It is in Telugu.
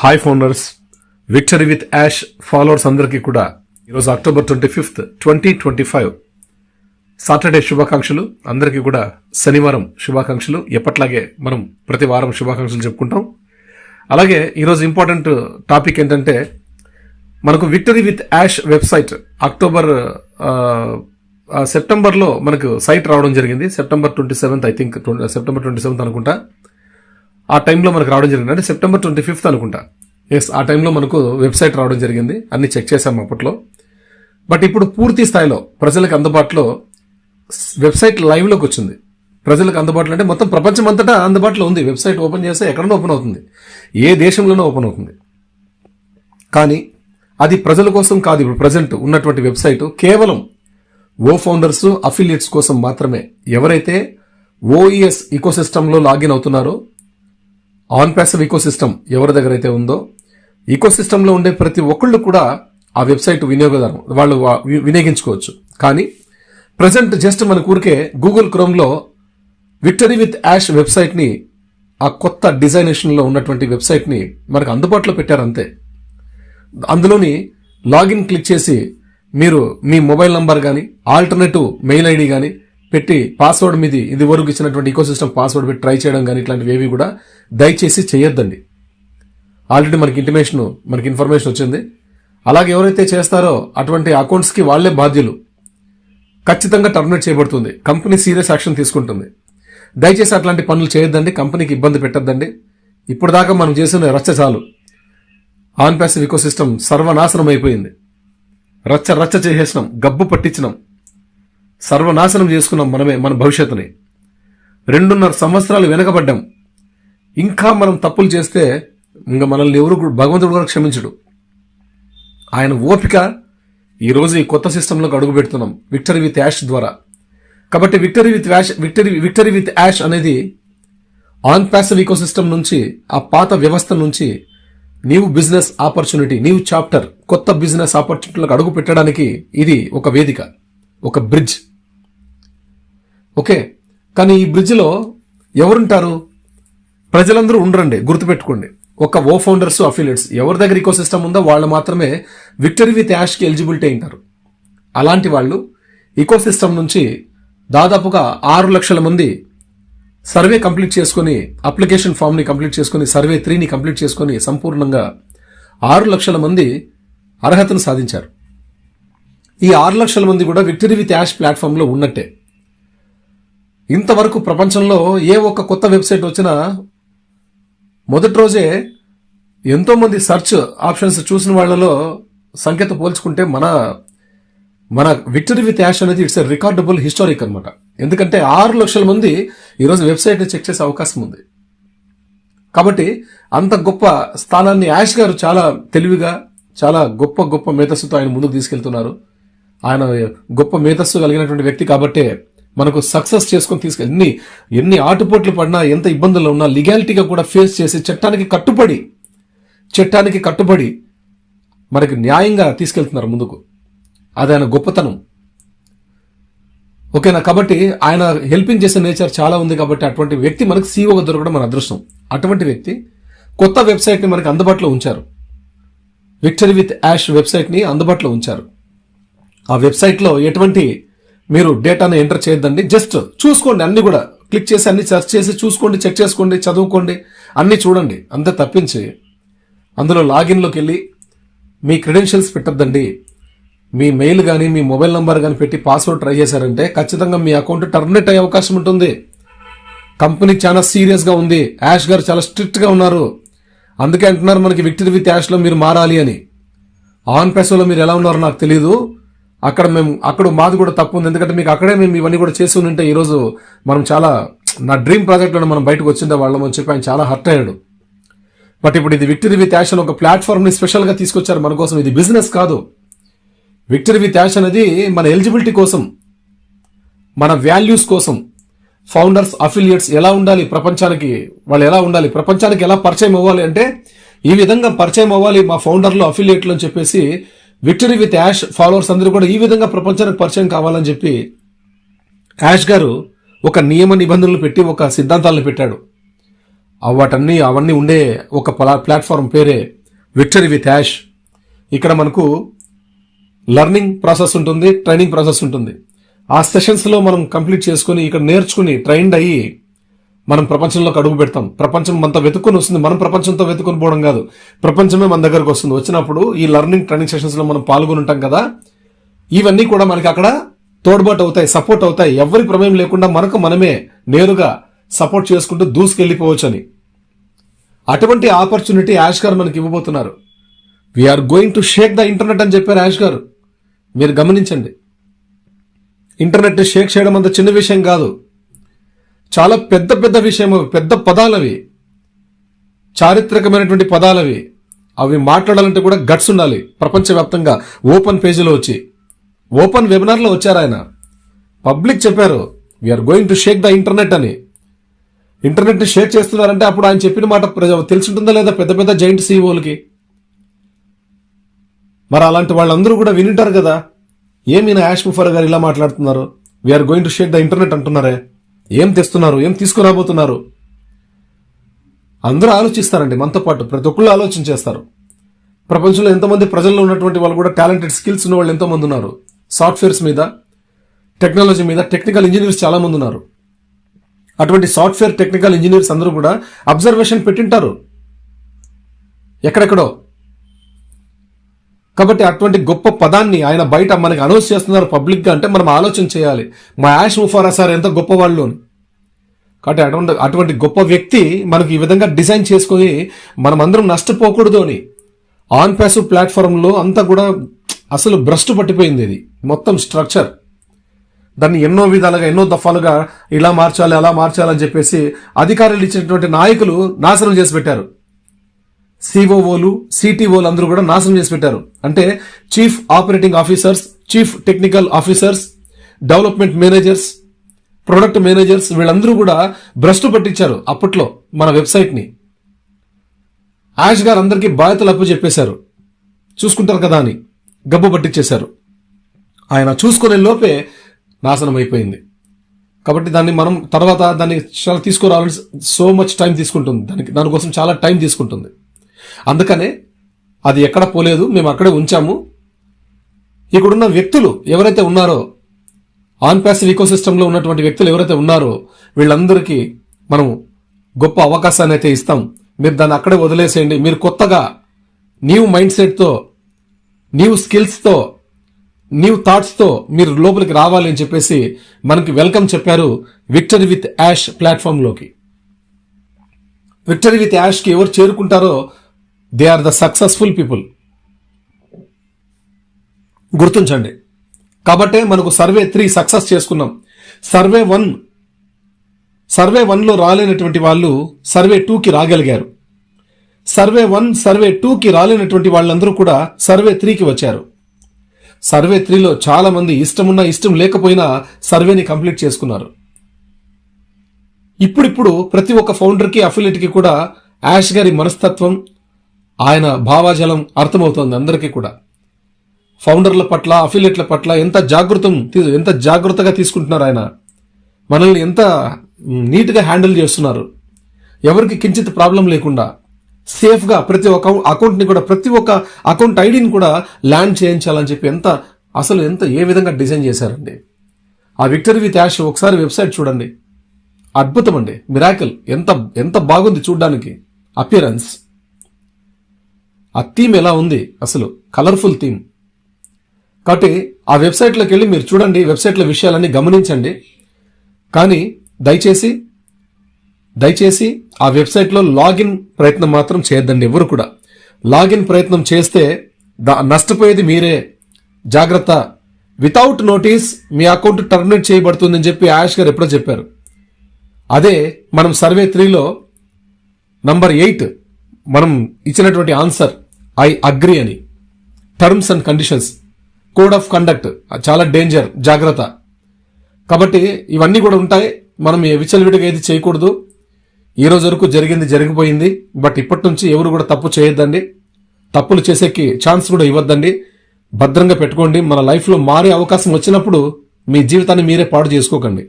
హాయ్ ఫోనర్స్ విక్టరీ విత్ యాష్ ఫాలోవర్స్ అందరికీ కూడా ఈరోజు October twenty fifth twenty twenty five Saturday శుభాకాంక్షలు. అందరికీ కూడా శనివారం శుభాకాంక్షలు. ఎప్పట్లాగే మనం ప్రతి వారం శుభాకాంక్షలు చెప్పుకుంటాం. అలాగే ఈరోజు ఇంపార్టెంట్ టాపిక్ ఏంటంటే మనకు victory with Yash website October సెప్టెంబర్లో మనకు సైట్ రావడం జరిగింది. September twenty seventh I think September twenty seventh అనుకుంటా. ఆ టైంలో మనకు రావడం జరిగింది. అంటే సెప్టెంబర్ ట్వంటీ ఫిఫ్త్ అనుకుంటా. ఎస్ ఆ టైంలో మనకు వెబ్సైట్ రావడం జరిగింది. అన్ని చెక్ చేశాము అప్పట్లో. బట్ ఇప్పుడు పూర్తి స్థాయిలో ప్రజలకు అందుబాటులో వెబ్సైట్ లైవ్లోకి వచ్చింది. ప్రజలకు అందుబాటులో అంటే మొత్తం ప్రపంచం అంతటా అందుబాటులో ఉంది. వెబ్సైట్ ఓపెన్ చేస్తే ఎక్కడైనా ఓపెన్ అవుతుంది. ఏ దేశంలోనూ ఓపెన్ అవుతుంది. కానీ అది ప్రజల కోసం కాదు. ఇప్పుడు ప్రజెంట్ ఉన్నటువంటి వెబ్సైట్ కేవలం ఓ ఫౌండర్స్ అఫిలియేట్స్ కోసం మాత్రమే. ఎవరైతే ఓఈఎస్ ఇకోసిస్టంలో లాగిన్ అవుతున్నారో ఆన్ ప్యాసివ్ ఈకోసిస్టమ్ ఎవరి దగ్గర అయితే ఉందో ఈకోసిస్టంలో ఉండే ప్రతి ఒక్కళ్ళు కూడా ఆ వెబ్సైట్ వినియోగదారు వాళ్ళు వినియోగించుకోవచ్చు. కానీ ప్రజెంట్ జస్ట్ మన ఊరికే గూగుల్ క్రోమ్లో విక్టరీ విత్ యాష్ వెబ్సైట్ని ఆ కొత్త డిజైనేషన్లో ఉన్నటువంటి వెబ్సైట్ని మనకు అందుబాటులో పెట్టారంతే. అందులోని లాగిన్ క్లిక్ చేసి మీరు మీ మొబైల్ నంబర్ కానీ ఆల్టర్నేటివ్ మెయిల్ ఐడి కానీ పెట్టి పాస్వర్డ్ మీది ఇది వరకు ఇచ్చినటువంటి ఇకోసిస్టమ్ పాస్వర్డ్ పెట్టి ట్రై చేయడం కానీ ఇట్లాంటివి ఏవి కూడా దయచేసి చేయొద్దండి. ఆల్రెడీ మనకి ఇంటిమేషన్ మనకి ఇన్ఫర్మేషన్ వచ్చింది. అలాగే ఎవరైతే చేస్తారో అటువంటి అకౌంట్స్కి వాళ్ళే బాధ్యులు. ఖచ్చితంగా టర్మినేట్ చేయబడుతుంది. కంపెనీ సీరియస్ యాక్షన్ తీసుకుంటుంది. దయచేసి అట్లాంటి పనులు చేయొద్దండి. కంపెనీకి ఇబ్బంది పెట్టద్దండి. ఇప్పుడు దాకా మనం చేసిన రచ్చ చాలు. ఆన్ ప్యాసివ్ ఇకో సిస్టమ్ సర్వనాశనం అయిపోయింది. రచ్చ రచ్చ చేసేసినాం. గబ్బు పట్టించినాం. సర్వనాశనం చేసుకున్నాం మనమే మన భవిష్యత్తుని. రెండున్నర సంవత్సరాలు వెనకబడ్డాం. ఇంకా మనం తప్పులు చేస్తే ఇంకా మనల్ని ఎవరు కూడా- భగవంతుడు కూడా క్షమించడు. ఆయన ఓపిక ఈరోజు ఈ కొత్త సిస్టంలోకి అడుగు పెడుతున్నాం విక్టరీ విత్ యాష్ ద్వారా. కాబట్టి victory with Yash victory victory with Yash అనేది ఆన్ ప్యాసివ్ ఈకో సిస్టమ్ నుంచి ఆ పాత వ్యవస్థ నుంచి new business opportunity new chapter కొత్త బిజినెస్ ఆపర్చునిటీలకు అడుగు పెట్టడానికి ఇది ఒక వేదిక. ఒక బ్రిడ్జ్. ఓకే కానీ ఈ బ్రిడ్జ్లో ఎవరుంటారు? ప్రజలందరూ ఉండరండి గుర్తుపెట్టుకోండి. ఒక ఓ ఫౌండర్స్ అఫిలియట్స్ ఎవరి దగ్గర ఈకో సిస్టమ్ ఉందో వాళ్ళు మాత్రమే విక్టరీ విత్ యాష్కి ఎలిజిబిలిటీ అయింటారు అలాంటి వాళ్ళు ఈకో సిస్టమ్ నుంచి దాదాపుగా ఆరు లక్షల మంది సర్వే కంప్లీట్ చేసుకుని అప్లికేషన్ ఫామ్ని కంప్లీట్ చేసుకొని సర్వే త్రీని కంప్లీట్ చేసుకుని సంపూర్ణంగా ఆరు లక్షల మంది అర్హతను సాధించారు. ఈ ఆరు లక్షల మంది కూడా విక్టరీ విత్ యాష్ ప్లాట్ఫామ్లో ఉన్నట్టే. ఇంతవరకు ప్రపంచంలో ఏ ఒక్క కొత్త వెబ్సైట్ వచ్చినా మొదటి రోజే ఎంతోమంది సెర్చ్ ఆప్షన్స్ చూసిన వాళ్ళలో సంఖ్యతో పోల్చుకుంటే మన మన విక్టరీ విత్ యాష్ అనేది ఇట్స్ రికార్డబుల్ హిస్టారిక్ అన్నమాట. ఎందుకంటే ఆరు లక్షల మంది ఈరోజు వెబ్సైట్ చెక్ చేసే అవకాశం ఉంది. కాబట్టి అంత గొప్ప స్థానాన్ని యాష్ గారు చాలా తెలివిగా చాలా గొప్ప గొప్ప మేధస్సుతో ఆయన ముందుకు తీసుకెళ్తున్నారు. ఆయన గొప్ప మేధస్సు కలిగినటువంటి వ్యక్తి కాబట్టే మనకు సక్సెస్ చేసుకొని తీసుకు ఎన్ని ఎన్ని ఆటుపోట్లు పడినా ఎంత ఇబ్బందులు ఉన్నా లీగాలిటీగా కూడా ఫేస్ చేసి చట్టానికి కట్టుబడి చట్టానికి కట్టుబడి మనకి న్యాయంగా తీసుకెళ్తున్నారు ముందుకు. అది ఆయన గొప్పతనం. ఓకేనా? కాబట్టి ఆయన హెల్పింగ్ చేసే నేచర్ చాలా ఉంది కాబట్టి అటువంటి వ్యక్తి మనకు సీఓగా దొరకడం మన అదృష్టం. అటువంటి వ్యక్తి కొత్త వెబ్సైట్ని మనకి అందుబాటులో ఉంచారు. విక్టరీ విత్ యాష్ వెబ్సైట్ని అందుబాటులో ఉంచారు. ఆ వెబ్సైట్లో ఎటువంటి మీరు డేటాను ఎంటర్ చేయొద్దండి. జస్ట్ చూసుకోండి అన్ని కూడా. క్లిక్ చేసి అన్ని సెర్చ్ చేసి చూసుకోండి చెక్ చేసుకోండి చదువుకోండి అన్ని చూడండి. అంతే తప్పించి అందులో లాగిన్లోకి వెళ్ళి మీ క్రెడెన్షియల్స్ పెట్టద్దండి. మీ మెయిల్ కానీ మీ మొబైల్ నంబర్ కానీ పెట్టి పాస్వర్డ్ ట్రై చేశారంటే ఖచ్చితంగా మీ అకౌంట్ టర్మినేట్ అయ్యే అవకాశం ఉంటుంది. కంపెనీ చాలా సీరియస్గా ఉంది. యాష్ గారు చాలా స్ట్రిక్ట్గా ఉన్నారు. అందుకే అంటున్నారు మనకి విక్టరీ విత్ యాష్లో మీరు మారాలి అని. ఆన్ పెసోలో మీరు ఎలా ఉన్నారో నాకు తెలియదు అక్కడ మేము అక్కడ మాది కూడా తప్పు ఉంది. ఎందుకంటే మీకు అక్కడే మేము ఇవన్నీ కూడా చేసి ఉంటే ఈరోజు మనం చాలా నా డ్రీమ్ ప్రాజెక్ట్లో మనం బయటకు వచ్చిందా వాళ్ళం అని చెప్పి ఆయన చాలా హర్ట్ అయ్యాడు. బట్ ఇప్పుడు ఇది విక్టరీ విత్ యాష్ అని ఒక ప్లాట్ఫామ్ని స్పెషల్గా తీసుకొచ్చారు మన కోసం. ఇది బిజినెస్ కాదు. విక్టరీ విత్ యాష్ అనేది మన ఎలిజిబిలిటీ కోసం మన వాల్యూస్ కోసం ఫౌండర్స్ అఫిలియేట్స్ ఎలా ఉండాలి ప్రపంచానికి వాళ్ళు ఎలా ఉండాలి ప్రపంచానికి ఎలా పరిచయం అవ్వాలి అంటే ఈ విధంగా పరిచయం అవ్వాలి మా ఫౌండర్లు అఫిలియేట్లు అని చెప్పేసి విక్టరీ విత్ యాష్ ఫాలోవర్స్ అందరూ కూడా ఈ విధంగా ప్రపంచానికి పరిచయం కావాలని చెప్పి యాష్ గారు ఒక నియమ నిబంధనలు పెట్టి ఒక సిద్ధాంతాలను పెట్టాడు. ఆ వాటన్ని అవన్నీ ఉండే ఒక ప్లా- ప్లాట్ఫామ్ పేరే విక్టరీ విత్ యాష్ ఇక్కడ మనకు లర్నింగ్ ప్రాసెస్ ఉంటుంది ట్రైనింగ్ ప్రాసెస్ ఉంటుంది. ఆ సెషన్స్లో మనం కంప్లీట్ చేసుకుని ఇక్కడ నేర్చుకుని ట్రైన్డ్ అయ్యి మనం ప్రపంచంలోకి అడుగు పెడతాం. ప్రపంచం అంతా వెతుక్కొని వస్తుంది. మనం ప్రపంచంతో వెతుకొని పోవడం కాదు. ప్రపంచమే మన దగ్గరకు వస్తుంది. వచ్చినప్పుడు ఈ లర్నింగ్ ట్రైనింగ్ సెషన్స్లో మనం పాల్గొని ఉంటాం కదా? ఇవన్నీ కూడా మనకి అక్కడ తోడ్బాటు అవుతాయి సపోర్ట్ అవుతాయి. ఎవరి ప్రమేయం లేకుండా మనకు మనమే నేరుగా సపోర్ట్ చేసుకుంటూ దూసుకెళ్ళిపోవచ్చని. అని అటువంటి ఆపర్చునిటీ యాష్ గారు మనకి ఇవ్వబోతున్నారు. We're going to shake the internet అని చెప్పారు యాష్ గారు. మీరు గమనించండి. ఇంటర్నెట్ షేక్ చేయడం అంత చిన్న విషయం కాదు. చాలా పెద్ద పెద్ద విషయము పెద్ద పదాలవి చారిత్రకమైనటువంటి పదాలవి. అవి మాట్లాడాలంటే కూడా గట్స్ ఉండాలి. ప్రపంచవ్యాప్తంగా ఓపెన్ పేజీలో వచ్చి. ఓపెన్ వెబినార్లో వచ్చారు ఆయన. పబ్లిక్ చెప్పారు we're going to shake the internet అని. ఇంటర్నెట్ షేర్ షేక్ చేస్తున్నారంటే అప్పుడు ఆయన చెప్పిన మాట తెలుసుంటుందా లేదా పెద్ద పెద్ద జైంట్ సీఈఓలకి? మరి అలాంటి వాళ్ళందరూ కూడా వినింటారు కదా. ఏమైనా యాష్ ముఫర్ గారు ఇలా మాట్లాడుతున్నారు? We're going to shake the internet అంటున్నారే. ఏం తెస్తున్నారు? ఏం తీసుకురాబోతున్నారు? అందరూ ఆలోచిస్తారండి మనతో పాటు ప్రతి ఒక్కళ్ళు ఆలోచన చేస్తారు ప్రపంచంలో ఎంతమంది ప్రజల్లో ఉన్నటువంటి వాళ్ళు కూడా టాలెంటెడ్ స్కిల్స్ ఉన్న వాళ్ళు ఎంతోమంది ఉన్నారు. సాఫ్ట్వేర్స్ మీద టెక్నాలజీ మీద టెక్నికల్ ఇంజనీర్స్ చాలామంది ఉన్నారు. అటువంటి సాఫ్ట్వేర్ టెక్నికల్ ఇంజనీర్స్ అందరూ కూడా అబ్జర్వేషన్ పెట్టింటారు. ఎక్కడెక్కడో. కాబట్టి అటువంటి గొప్ప పదాన్ని ఆయన బయట మనకి అనౌన్స్ చేస్తున్నారు పబ్లిక్గా అంటే మనం ఆలోచన చేయాలి. మా యాష్ ముఫారా సార్ ఎంత గొప్ప వాళ్ళు అని. కాబట్టి అటువంటి అటువంటి గొప్ప వ్యక్తి మనకి ఈ విధంగా డిజైన్ చేసుకొని మనం అందరం నష్టపోకూడదు అని. ఆన్ ప్యాసివ్ ప్లాట్ఫారంలో అంతా కూడా అసలు భ్రష్టు పట్టిపోయింది ఇది. మొత్తం స్ట్రక్చర్. దాన్ని ఎన్నో విధాలుగా ఎన్నో దఫాలుగా ఇలా మార్చాలి అలా మార్చాలి అని చెప్పేసి అధికారులు ఇచ్చినటువంటి నాయకులు నాశనం చేసి పెట్టారు. సిఓఓలు సిటిఓలు అందరూ కూడా నాశనం చేసి పెట్టారు. అంటే chief operating officers chief technical officers development managers product managers వీళ్ళందరూ కూడా భ్రష్టు పట్టించారు అప్పట్లో మన వెబ్సైట్ని. యాష్ గారు అందరికీ బాధ్యతలు అప్పు చెప్పేశారు. చూసుకుంటారు కదా అని గబ్బు పట్టించేశారు. ఆయన చూసుకునే లోపే నాశనం అయిపోయింది. కాబట్టి దాన్ని మనం తర్వాత దాన్ని చాలా తీసుకురావాలని సో మచ్ టైం తీసుకుంటుంది. దానికి దానికోసం చాలా టైం తీసుకుంటుంది. అందుకనే అది ఎక్కడ పోలేదు మేము అక్కడే ఉంచాము. ఇక్కడున్న వ్యక్తులు ఎవరైతే ఉన్నారో ఆన్ ప్యాసివ్ ఈకోసిస్టంలో ఉన్నటువంటి వ్యక్తులు ఎవరైతే ఉన్నారో వీళ్ళందరికీ మనం గొప్ప అవకాశాన్ని అయితే ఇస్తాం. మీరు దాన్ని అక్కడే వదిలేసేయండి. మీరు కొత్తగా న్యూ మైండ్ సెట్తో న్యూ స్కిల్స్తో న్యూ థాట్స్తో మీరు లోపలికి రావాలి అని చెప్పేసి మనకి వెల్కమ్ చెప్పారు విక్టరీ విత్ యాష్ ప్లాట్ఫామ్లోకి విక్టరీ విత్ యాష్కి ఎవరు చేరుకుంటారో they are the successful people గుర్తుంచండి. కాబట్టే మనకు సర్వే త్రీ సక్సెస్ చేసుకున్నాం. సర్వే వన్ సర్వే వన్లో రాలేనటువంటి వాళ్ళు సర్వే టూకి రాగలిగారు. సర్వే వన్ సర్వే టూకి రాలేనటువంటి వాళ్ళందరూ కూడా సర్వే త్రీకి వచ్చారు. సర్వే త్రీలో చాలా మంది ఇష్టమున్నా ఇష్టం లేకపోయినా సర్వేని కంప్లీట్ చేసుకున్నారు. ఇప్పుడిప్పుడు ప్రతి ఒక్క ఫౌండర్కి అఫిలియేట్కి కూడా యాష్ గారి మనస్తత్వం ఆయన భావాజలం అర్థమవుతోంది అందరికీ కూడా. ఫౌండర్ల పట్ల అఫిలియేట్ల పట్ల ఎంత జాగృతం తీ- ఎంత జాగ్రత్తగా తీసుకుంటున్నారు ఆయన. మనల్ని ఎంత నీట్గా హ్యాండిల్ చేస్తున్నారు. ఎవరికి కించిత్ ప్రాబ్లం లేకుండా సేఫ్గా ప్రతి ఒక్క అకౌంట్ని కూడా ప్రతి ఒక్క అకౌంట్ ఐడిని కూడా ల్యాండ్ చేయించాలని చెప్పి ఎంత అసలు ఎంత ఏ విధంగా డిజైన్ చేశారండి. ఆ విక్టరీ విత్ యాష్ ఒకసారి వెబ్సైట్ చూడండి. అద్భుతం అండి. మిరాకిల్. ఎంత ఎంత బాగుంది చూడడానికి. అపియరెన్స్. ఆ థీమ్ ఎలా ఉంది? అసలు కలర్ఫుల్ థీమ్. కాబట్టి ఆ వెబ్సైట్లోకి వెళ్ళి మీరు చూడండి వెబ్సైట్లో విషయాలన్నీ గమనించండి. కానీ దయచేసి దయచేసి ఆ వెబ్సైట్లో లాగిన్ ప్రయత్నం మాత్రం చేయొద్దండి ఎవరు కూడా. లాగిన్ ప్రయత్నం చేస్తే దా- నష్టపోయేది మీరే. జాగ్రత్త. వితౌట్ నోటీస్ మీ అకౌంట్ టర్మినేట్ చేయబడుతుందని చెప్పి ఆయాష్ గారు ఎప్పుడో చెప్పారు. అదే మనం సర్వే త్రీలో నంబర్ ఎయిట్ మనం ఇచ్చినటువంటి ఆన్సర్. ఐ అగ్రి అని. Terms and conditions. Code of conduct. చాలా డేంజర్. జాగ్రత్త. కాబట్టి ఇవన్నీ కూడా ఉంటాయి. మనం విచలవిడిగా ఏది చేయకూడదు. ఈ రోజు వరకు జరిగింది జరిగిపోయింది. బట్ ఇప్పటి నుంచి ఎవరు కూడా తప్పు చేయొద్దండి. తప్పులు చేసేకి ఛాన్స్ కూడా ఇవ్వద్దండి. భద్రంగా పెట్టుకోండి. మన లైఫ్లో మారే అవకాశం వచ్చినప్పుడు మీ జీవితాన్ని మీరే పాడు చేసుకోకండి.